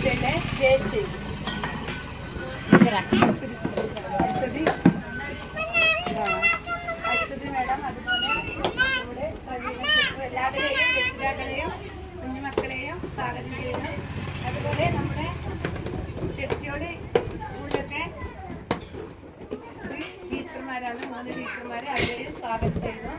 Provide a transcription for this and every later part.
హాస్పిటలే జేసీ అక్షది Aswathy madam അതുപോലെ ഇവിടെ എല്ലാവരെയും രക്ഷിതാക്കളെയും കുഞ്ഞുമക്കളെയും സ്വാഗതം ചെയ്യുന്നു. അതുപോലെ നമ്മുടെ ചെട്ടിയോളി സ്കൂളിലൊക്കെ ടീച്ചർമാരാണ്. മൂന്ന് ടീച്ചർമാരെ അവരെയും സ്വാഗതം ചെയ്യുന്നു.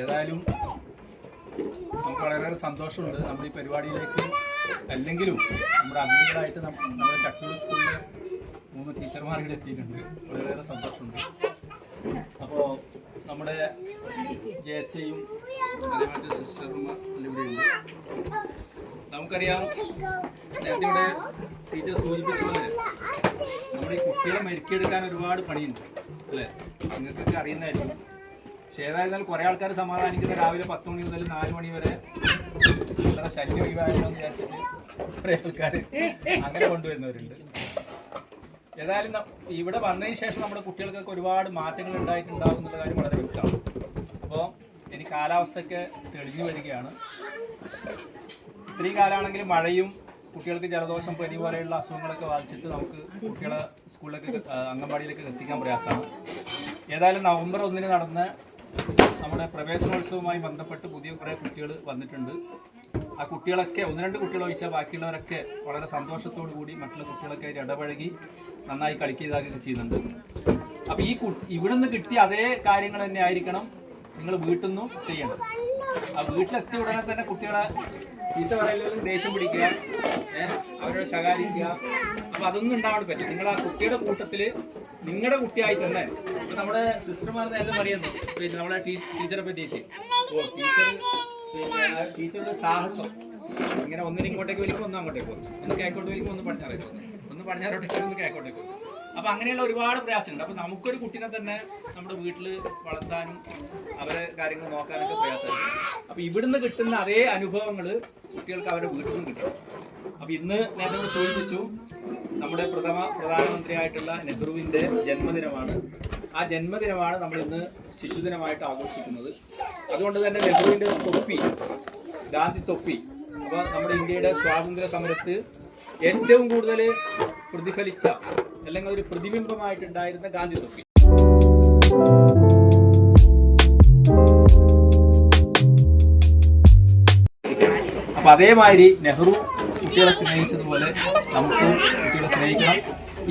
ഏതായാലും നമുക്ക് വളരെയേറെ സന്തോഷമുണ്ട്. നമ്മുടെ ഈ പരിപാടിയിലേക്ക് അല്ലെങ്കിലും നമ്മുടെ അതിഥികളായിട്ട് നമ്മുടെ ചട്ടൂർ സ്കൂളിലെ മൂന്ന് ടീച്ചർമാരുടെ ഇവിടെ എത്തിയിട്ടുണ്ട്. വളരെയേറെ സന്തോഷമുണ്ട്. അപ്പോൾ നമ്മുടെ ജയച്ചയും അതേമാതിരി സിസ്റ്ററും ഇവിടെയുണ്ട് നമുക്കറിയാം നേരത്തെ ഇവിടെ ടീച്ചർ സൂചിപ്പിച്ചതുപോലെ നമ്മുടെ ഈ കുട്ടികളെ മെരുക്കിയെടുക്കാൻ ഒരുപാട് പണിയുണ്ട് അല്ലേ? നിങ്ങൾക്കൊക്കെ അറിയുന്നതായിരിക്കും. പക്ഷേ ഏതായിരുന്നാലും കുറേ ആൾക്കാർ സമാധാനിക്കുന്ന രാവിലെ പത്ത് മണി മുതൽ നാല് മണി വരെ അത്ര ശല്യം ഒഴിവായെന്ന് വിചാരിച്ചിട്ട് കുറേ ആൾക്കാർ അങ്ങനെ കൊണ്ടുവരുന്നവരുണ്ട്. ഏതായാലും ഇവിടെ വന്നതിന് ശേഷം നമ്മുടെ കുട്ടികൾക്കൊക്കെ ഒരുപാട് മാറ്റങ്ങൾ ഉണ്ടായിട്ടുണ്ടാവും എന്നുള്ള കാര്യം വളരെ വ്യക്തമാണ്. അപ്പോൾ ഇനി കാലാവസ്ഥയൊക്കെ തെളിഞ്ഞു വരികയാണ്. ഇത്രയും കാലമാണെങ്കിലും മഴയും കുട്ടികൾക്ക് ജലദോഷം പനി പോലെയുള്ള അസുഖങ്ങളൊക്കെ ബാധിച്ചിട്ട് നമുക്ക് കുട്ടികളെ സ്കൂളിലേക്ക് അംഗൻവാടിയിലേക്ക് എത്തിക്കാൻ പ്രയാസമാണ്. ഏതായാലും നവംബർ ഒന്നിന് നടന്ന നമ്മുടെ പ്രവേശനോത്സവവുമായി ബന്ധപ്പെട്ട് പുതിയ കുറേ കുട്ടികൾ വന്നിട്ടുണ്ട്. ആ കുട്ടികളൊക്കെ ഒന്ന് രണ്ട് കുട്ടികൾ ഒഴിച്ചാൽ ബാക്കിയുള്ളവരൊക്കെ വളരെ സന്തോഷത്തോടു കൂടി മറ്റുള്ള കുട്ടികളൊക്കെ ആയിട്ട് ഇടപഴകി നന്നായി കളിക്കുകയൊക്കെ ചെയ്യുന്നുണ്ട്. അപ്പോൾ ഈ കു ഇവിടുന്ന് കിട്ടിയ അതേ കാര്യങ്ങൾ തന്നെ ആയിരിക്കണം നിങ്ങൾ വീട്ടിൽ നിന്നും ചെയ്യേണ്ടത്. ആ വീട്ടിലെത്തിയ ഉടനെ തന്നെ കുട്ടികളെ ചീത്ത പറയലും ദേഷ്യം പിടിക്കുക അവരോട് അവരെ ശകാരിക്കുക. അപ്പൊ അതൊന്നും ഉണ്ടാവാൻ പറ്റും നിങ്ങൾ ആ കുട്ടിയുടെ കൂട്ടത്തിൽ നിങ്ങളുടെ കുട്ടിയായി തന്നെ. നമ്മുടെ സിസ്റ്റർമാർ നേരത്തെ പറയുന്നു. പിന്നെ നമ്മളെ ടീച്ചറെ പറ്റിയിട്ട് ഓ ടീച്ചർ ടീച്ചറുടെ സാഹസം. ഇങ്ങനെ ഒന്നിനും ഇങ്ങോട്ടേക്ക് വലിക്കും ഒന്ന് അങ്ങോട്ടേക്ക് പോകും ഒന്ന് കേക്കോട്ട് വലിക്കും ഒന്ന് പടിഞ്ഞാറേക്ക് ഒന്ന് പടിഞ്ഞാറോട്ടേക്ക് ഒന്ന് കേക്കോട്ടേക്ക് പോകും അപ്പൊ അങ്ങനെയുള്ള ഒരുപാട് പ്രയാസമുണ്ട് അപ്പൊ നമുക്കൊരു കുട്ടീനെ തന്നെ നമ്മുടെ വീട്ടിൽ വളർത്താനും അവരെ കാര്യങ്ങൾ നോക്കാനൊക്കെ പ്രയാസമുണ്ട്. അപ്പൊ ഇവിടുന്ന് കിട്ടുന്ന അതേ അനുഭവങ്ങൾ കുട്ടികൾക്ക് അവരുടെ വീട്ടിൽ നിന്നും കിട്ടും. അപ്പൊ ഇന്ന് നേരത്തെ നമ്മൾ സൂചിപ്പിച്ചു നമ്മുടെ പ്രഥമ പ്രധാനമന്ത്രിയായിട്ടുള്ള നെഹ്റുവിന്റെ ജന്മദിനമാണ്. ആ ജന്മദിനമാണ് നമ്മൾ ഇന്ന് ശിശുദിനമായിട്ട് ആഘോഷിക്കുന്നത്. അതുകൊണ്ട് തന്നെ നെഹ്റുവിന്റെ തൊപ്പി ഗാന്ധി തൊപ്പി അപ്പോൾ നമ്മുടെ ഇന്ത്യയുടെ സ്വാതന്ത്ര്യ സമരത്ത് ഏറ്റവും കൂടുതൽ പ്രതിഫലിച്ച അല്ലെങ്കിൽ ഒരു പ്രതിബിംബമായിട്ടുണ്ടായിരുന്ന ഗാന്ധി തൊപ്പി. അപ്പൊ അതേമാതിരി നെഹ്റു കുട്ടികളെ സ്നേഹിച്ചതുപോലെ നമുക്ക് കുട്ടികളെ സ്നേഹിക്കണം.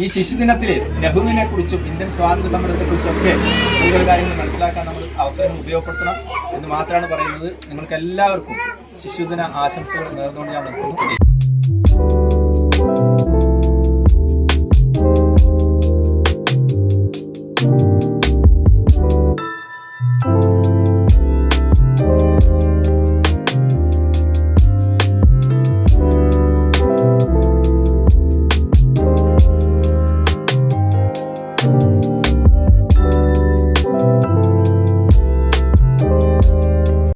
ഈ ശിശുദിനത്തിൽ നെഹ്റുവിനെ കുറിച്ചും ഇന്ത്യൻ സ്വാതന്ത്ര്യ സമരത്തെ കുറിച്ചൊക്കെ കൂടുതൽ കാര്യങ്ങൾ മനസ്സിലാക്കാൻ നമ്മൾ അവസരം ഉപയോഗപ്പെടുത്തണം എന്ന് മാത്രമാണ് പറയുന്നത്. നിങ്ങൾക്ക് എല്ലാവർക്കും ശിശുദിന ആശംസകൾ നേർന്നുകൊണ്ട് ഞാൻ നിർത്തുന്നു.